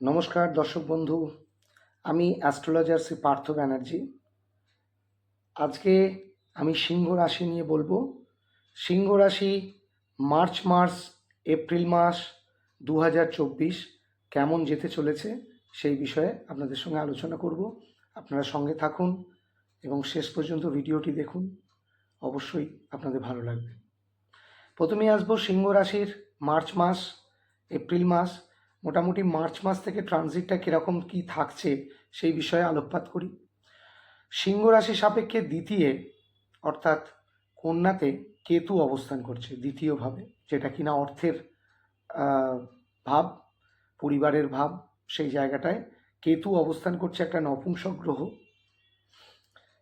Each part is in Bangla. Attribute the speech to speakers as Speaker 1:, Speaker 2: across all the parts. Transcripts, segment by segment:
Speaker 1: নমস্কার, দর্শক বন্ধু। আমি অ্যাস্ট্রোলজার শ্রী পার্থ ব্যানার্জি। আজকে আমি সিংহ রাশি নিয়ে বলব। সিংহ রাশি মার্চ মাস এপ্রিল মাস দু হাজার চব্বিশ কেমন যেতে চলেছে সেই বিষয়ে আপনাদের সঙ্গে আলোচনা করব। আপনারা সঙ্গে থাকুন এবং শেষ পর্যন্ত ভিডিওটি দেখুন। অবশ্যই আপনাদের ভালো লাগবে। প্রথমেই আসব সিংহ রাশির মার্চ, মাস, এপ্রিল মাস। মোটামুটি মার্চ মাস থেকে ট্রানজিটটা কীরকম, কী থাকছে, সেই বিষয়ে আলোকপাত করি। সিংহ রাশি সাপেক্ষে দ্বিতীয়, অর্থাৎ কন্যাতে কেতু অবস্থান করছে দ্বিতীয়ভাবে, যেটা কিনা অর্থের ভাব, পরিবারের ভাব, সেই জায়গাটায় কেতু অবস্থান করছে একটা নপুংসক গ্রহ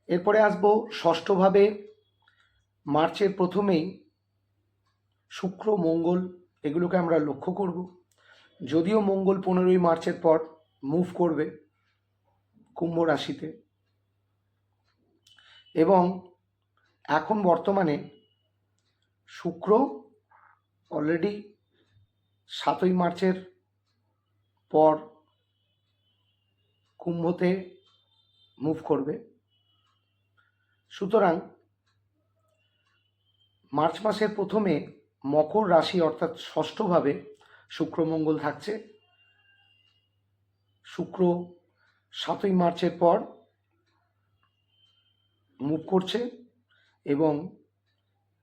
Speaker 1: এরপরে আসব ষষ্ঠভাবে, মার্চের প্রথমেই শুক্র, মঙ্গল, এগুলোকে আমরা লক্ষ্য করব। যদিও মঙ্গল পনেরোই মার্চের পর মুভ করবে কুম্ভ রাশিতে। এবং এখন বর্তমানে শুক্র অলরেডি সাতই মার্চের পর কুম্ভতে মুভ করবে। সুতরাং মার্চ মাসের প্রথমে মকর রাশি অর্থাৎ ষষ্ঠভাবে শুক্র, মঙ্গল থাকছে। শুক্র সাতই মার্চের পর মুভ করছে এবং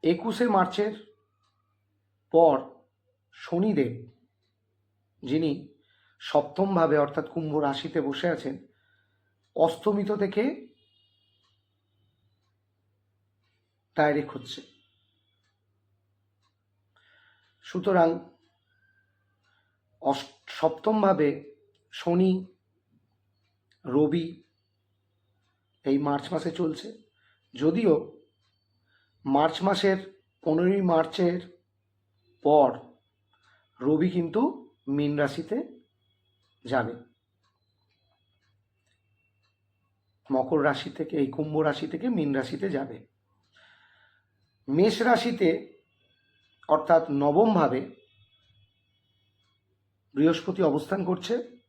Speaker 1: একুশে মার্চের পর শনিদেব, যিনি সপ্তমভাবে অর্থাৎ কুম্ভ রাশিতে বসে আছেন অস্তমিত থেকে ডাইরেক্ট হচ্ছে। সুতরাং সপ্তমভাবে শনি, রবি এই মার্চ মাসে চলছে। যদিও মার্চ মাসের পনেরোই মার্চের পর রবি কিন্তু মীন রাশিতে যাবে। মকর রাশি থেকে, এই কুম্ভ রাশি থেকে মীন রাশিতে যাবে। মেষ রাশিতে অর্থাৎ নবমভাবে বৃহস্পতি অবস্থান করছে।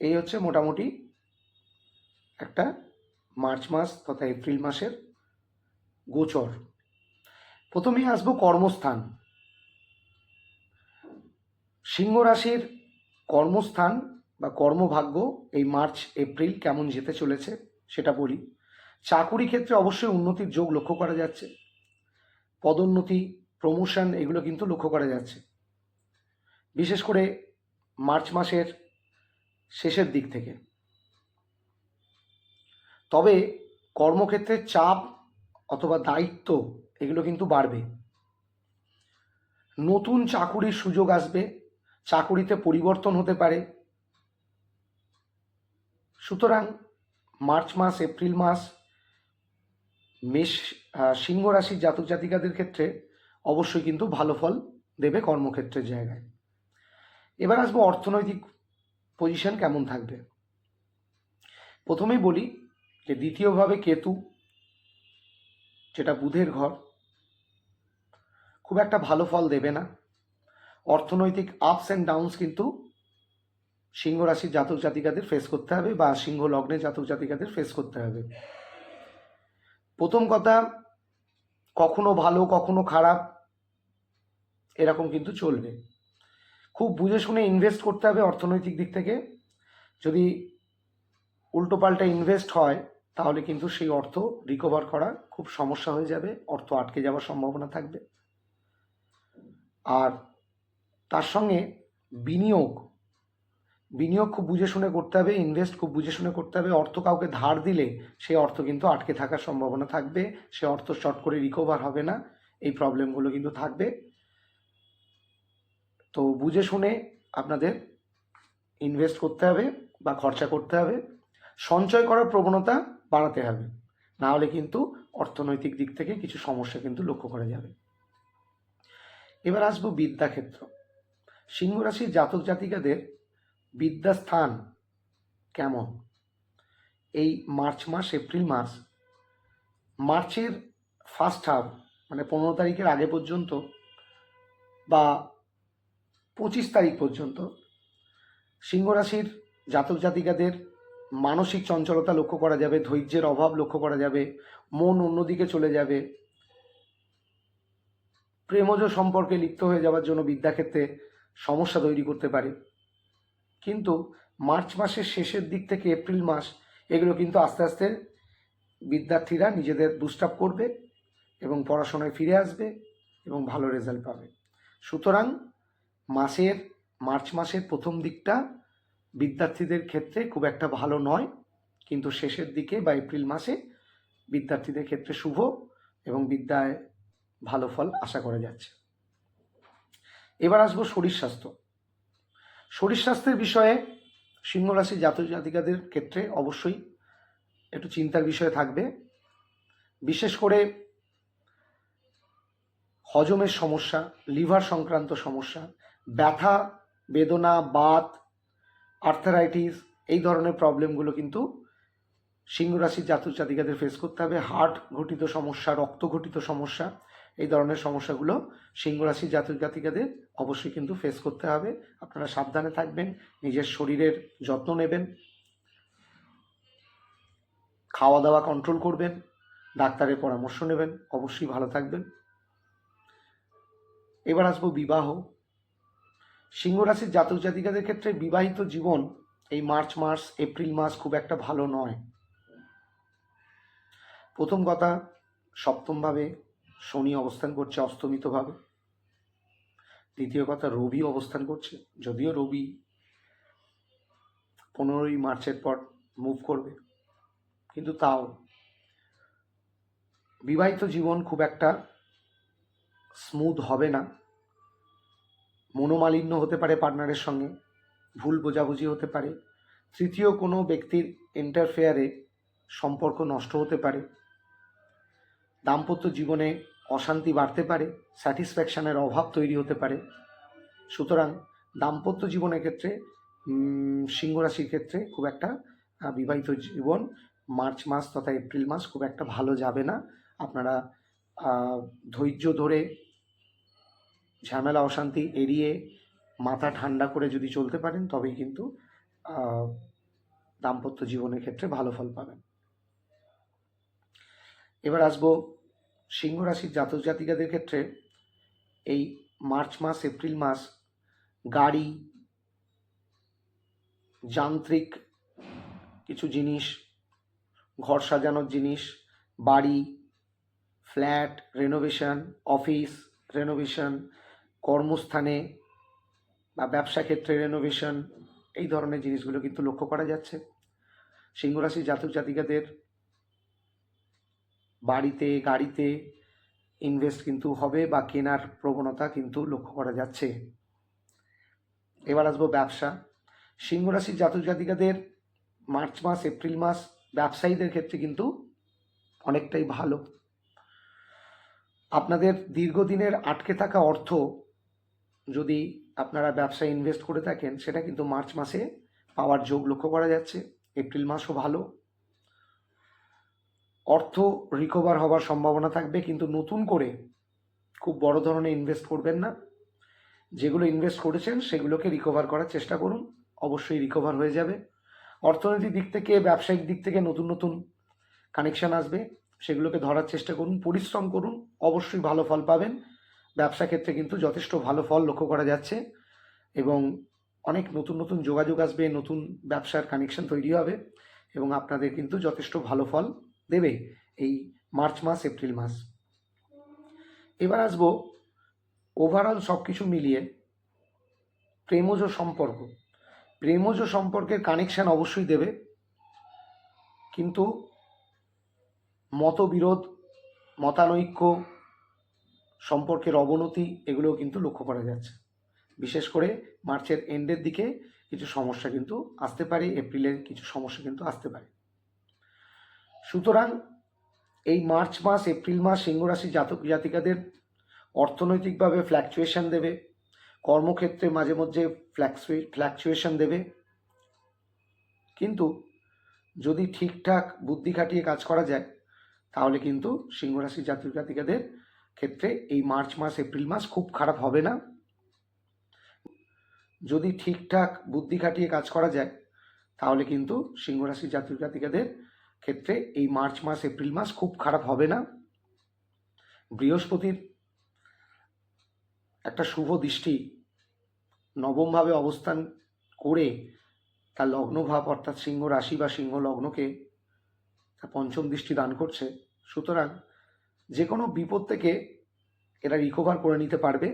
Speaker 1: এই হচ্ছে মোটামুটি একটা মার্চ মাস তথা এপ্রিল মাসের গোচর। প্রথমেই আসব কর্মস্থান। সিংহ রাশির কর্মস্থান বা কর্মভাগ্য এই মার্চ, এপ্রিল কেমন যেতে চলেছে সেটা বলি। চাকুরি ক্ষেত্রে অবশ্যই উন্নতির যোগ লক্ষ্য করা যাচ্ছে। পদোন্নতি, প্রমোশন এগুলো কিন্তু লক্ষ্য করা যাচ্ছে। বিশেষ করে মার্চ মাসের শেষের দিক থেকে। তবে কর্মক্ষেত্রে চাপ অথবা দায়িত্ব এগুলো কিন্তু বাড়বে। নতুন চাকুরির সুযোগ আসবে, চাকুরিতে পরিবর্তন হতে পারে। সুতরাং মার্চ মাস, এপ্রিল মাস, মেষ সিংহ রাশির জাতক জাতিকাদের ক্ষেত্রে অবশ্যই কিন্তু ভালো ফল দেবে কর্মক্ষেত্রের জায়গায়। এবার আসব অর্থনৈতিক পজিশন কেমন থাকবে? প্রথমেই বলি যে দ্বিতীয়ভাবে কেতু, যেটা বুধের ঘর, খুব একটা ভালো ফল দেবে না। অর্থনৈতিক আপস অ্যান্ড ডাউনস কিন্তু সিংহ রাশির জাতক জাতিকাদের ফেস করতে হবে বা সিংহ লগ্নে জাতক জাতিকাদের ফেস করতে হবে। প্রথম কথা, কখনো ভালো, কখনো খারাপ, এরকম কিন্তু চলবে। খুব বুঝে শুনে ইনভেস্ট করতে হবে অর্থনৈতিক দিক থেকে। যদি উল্টোপাল্টা ইনভেস্ট হয়, তাহলে কিন্তু সেই অর্থ রিকভার করা খুব সমস্যা হয়ে যাবে, অর্থ আটকে যাওয়ার সম্ভাবনা থাকবে। আর তার সঙ্গে বিনিয়োগ বিনিয়োগ খুব বুঝে শুনে করতে হবে ইনভেস্ট খুব বুঝে শুনে করতে হবে। অর্থ কাউকে ধার দিলে সেই অর্থ কিন্তু আটকে থাকার সম্ভাবনা থাকবে, সে অর্থ শর্ট করে রিকভার হবে না, এই প্রবলেমগুলো কিন্তু থাকবে। তো বুঝে শুনে আপনাদের ইনভেস্ট করতে হবে বা খরচা করতে হবে। সঞ্চয় করার প্রবণতা বাড়াতে হবে। না হলে কিন্তু অর্থনৈতিক দিক থেকে কিছু সমস্যা কিন্তু লক্ষ্য করা যাবে। এবার আসব বিদ্যাক্ষেত্র। সিংহ রাশির জাতক জাতিকাদের বিদ্যাস্থান কেমন? এই মার্চ মাস, এপ্রিল মাস, মার্চের ফার্স্ট হাফ মানে পনেরো তারিখের আগে পর্যন্ত বা পঁচিশ তারিখ পর্যন্ত সিংহ রাশির জাতক জাতিকাদের মানসিক চঞ্চলতা লক্ষ্য করা যাবে, ধৈর্যের অভাব লক্ষ্য করা যাবে, মন অন্যদিকে চলে যাবে। প্রেমজ সম্পর্কে লিপ্ত হয়ে যাওয়ার জন্য বিদ্যাক্ষেত্রে সমস্যা তৈরি করতে পারে। কিন্তু মার্চ মাসের শেষের দিক থেকে এপ্রিল মাস, এগুলো কিন্তু আস্তে আস্তে বিদ্যার্থীরা নিজেদের বুস্টআপ করবে এবং পড়াশোনায় ফিরে আসবে এবং ভালো রেজাল্ট পাবে। সুতরাং মাসের, মার্চ মাসের প্রথম দিকটা বিদ্যার্থীদের ক্ষেত্রে খুব একটা ভালো নয়। কিন্তু শেষের দিকে বা এপ্রিল মাসে বিদ্যার্থীদের ক্ষেত্রে শুভ এবং বিদ্যায় ভালো ফল আশা করা যাচ্ছে। এবার আসব শরীর স্বাস্থ্য। শরীর স্বাস্থ্যের বিষয়ে সিংহ রাশি জাতক জাতিকাদের ক্ষেত্রে অবশ্যই একটু চিন্তার বিষয় থাকবে। বিশেষ করে হজমের সমস্যা, লিভার সংক্রান্ত সমস্যা ব্যথা, বেদনা, বাত আর্থারাইটিস এই ধরনের প্রবলেমগুলো কিন্তু সিংহ রাশির জাতক জাতিকাদের ফেস করতে হবে। হার্ট ঘটিত সমস্যা, রক্ত ঘটিত সমস্যা, এই ধরনের সমস্যাগুলো সিংহ রাশির জাতক জাতিকাদের অবশ্যই কিন্তু ফেস করতে হবে। আপনারা সাবধানে থাকবেন, নিজের শরীরের যত্ন নেবেন খাওয়া দাওয়া কন্ট্রোল করবেন, ডাক্তারের পরামর্শ নেবেন, অবশ্যই ভালো থাকবেন। এবার আসব বিবাহ সিংহ রাশির জাতক জাতিকাদের ক্ষেত্রে বিবাহিত জীবন এই মার্চ মাস এপ্রিল মাস খুব একটা ভালো নয়। প্রথম কথা সপ্তমভাবে শনি অবস্থান করছে অস্তমিতভাবে দ্বিতীয় কথা, রবি অবস্থান করছে, যদিও রবি পনেরোই মার্চের পর মুভ করবে, কিন্তু তাও বিবাহিত জীবন খুব একটা স্মুথ হবে না। মনোমালিন্য হতে পারে পার্টনারের সঙ্গে ভুল বোঝাবুঝি হতে পারে তৃতীয় কোনো ব্যক্তির ইন্টারফেয়ারে সম্পর্ক নষ্ট হতে পারে দাম্পত্য জীবনে অশান্তি বাড়তে পারে স্যাটিসফ্যাকশানের অভাব তৈরি হতে পারে। সুতরাং দাম্পত্য জীবনের ক্ষেত্রে উম, সিংহ রাশির ক্ষেত্রে খুব একটা বিবাহিত জীবন মার্চ মাস তথা এপ্রিল মাস খুব একটা ভালো যাবে না। আপনারা ধৈর্য ধরে ঝামেলা, অশান্তি এড়িয়ে মাথা ঠান্ডা করে যদি চলতে পারেন, তবেই কিন্তু দাম্পত্য জীবনের ক্ষেত্রে ভালো ফল পাবেন। এবার আসব সিংহ রাশির জাতক জাতিকাদের ক্ষেত্রে। এই মার্চ মাস, এপ্রিল মাস গাড়ি, যান্ত্রিক কিছু জিনিস, ঘর সাজানোর জিনিস, বাড়ি, ফ্ল্যাট রেনোভেশন অফিস রেনোভেশন কর্মস্থানে বা ব্যবসা ক্ষেত্রে রেনোভেশন এই ধরনের জিনিসগুলো কিন্তু লক্ষ্য করা যাচ্ছে। সিংহ রাশির জাতক জাতিকাদের বাড়িতে, গাড়িতে ইনভেস্ট কিন্তু হবে বা কেনার প্রবণতা কিন্তু লক্ষ্য করা যাচ্ছে। এবার আসব ব্যবসা। সিংহ রাশির জাতক জাতিকাদের মার্চ মাস, এপ্রিল মাস ব্যবসায়ীদের ক্ষেত্রে কিন্তু অনেকটাই ভালো। আপনাদের দীর্ঘদিনের আটকে থাকা অর্থ যদি আপনারা ব্যবসায় ইনভেস্ট করে থাকেন, সেটা কিন্তু মার্চ মাসে পাওয়ার যোগ লক্ষ্য করা যাচ্ছে। এপ্রিল মাসও ভালো। অর্থ রিকভার হওয়ার সম্ভাবনা থাকবে, কিন্তু নতুন করে খুব বড় ধরনের ইনভেস্ট করবেন না। যেগুলো ইনভেস্ট করেছেন, সেগুলোকে রিকভার করার চেষ্টা করুন। অবশ্যই রিকভার হয়ে যাবে। অর্থনৈতিক দিক থেকে, ব্যবসায়িক দিক থেকে নতুন নতুন কানেকশন আসবে। সেগুলোকে ধরার চেষ্টা করুন, পরিশ্রম করুন। অবশ্যই ভালো ফল পাবেন। ব্যবসা ক্ষেত্রে কিন্তু যথেষ্ট ভালো ফল লক্ষ্য করা যাচ্ছে এবং অনেক নতুন নতুন যোগাযোগ আসবে, নতুন ব্যবসার কানেকশন তৈরি হবে এবং আপনাদের কিন্তু যথেষ্ট ভালো ফল দেবে এই মার্চ মাস, এপ্রিল মাস। এবার আসব ওভারঅল সব কিছু মিলিয়ে প্রেমজ সম্পর্ক। প্রেমজ সম্পর্কের কানেকশান অবশ্যই দেবে, কিন্তু মতবিরোধ, মতানৈক্য সম্পর্কের অবনতি এগুলোও কিন্তু লক্ষ্য করা যাচ্ছে। বিশেষ করে মার্চের এন্ডের দিকে কিছু সমস্যা কিন্তু আসতে পারে, এপ্রিলের কিছু সমস্যা কিন্তু আসতে পারে। সুতরাং এই মার্চ মাস, এপ্রিল মাস সিংহ রাশি জাতক জাতিকাদের অর্থনৈতিকভাবে ফ্ল্যাকচুয়েশন দেবে, কর্মক্ষেত্রে মাঝে মধ্যে ফ্ল্যাকচুয়ে ফ্ল্যাকচুয়েশন দেবে। কিন্তু যদি ঠিকঠাক বুদ্ধি খাটিয়ে কাজ করা যায়, তাহলে কিন্তু সিংহ রাশি জাতক জাতিকাদের ক্ষেত্রে এই মার্চ মাস, এপ্রিল মাস খুব খারাপ হবে না। যদি ঠিকঠাক বুদ্ধি খাটিয়ে কাজ করা যায়, তাহলে কিন্তু সিংহ রাশির জাতক জাতিকাদের ক্ষেত্রে এই মার্চ মাস, এপ্রিল মাস খুব খারাপ হবে না। বৃহস্পতির একটা শুভ দৃষ্টি নবমভাবে অবস্থান করে তার লগ্নভাব অর্থাৎ সিংহ রাশি বা সিংহ লগ্নকে তার পঞ্চম দৃষ্টি দান করছে। সুতরাং যে কোনো বিপদ থেকে এরা রিকভার করে নিতে পারবে।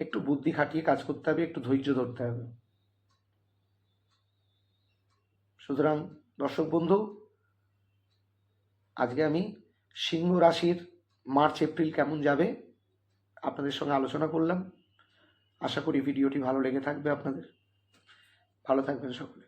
Speaker 1: একটু বুদ্ধি খাটিয়ে কাজ করতে হবে, একটু ধৈর্য ধরতে হবে। সুতরাং দর্শক বন্ধু, আজকে আমি সিংহ রাশির মার্চ, এপ্রিল কেমন যাবে আপনাদের সঙ্গে আলোচনা করলাম। আশা করি ভিডিওটি ভালো লেগে থাকবে আপনাদের। ভালো থাকবেন সকলে।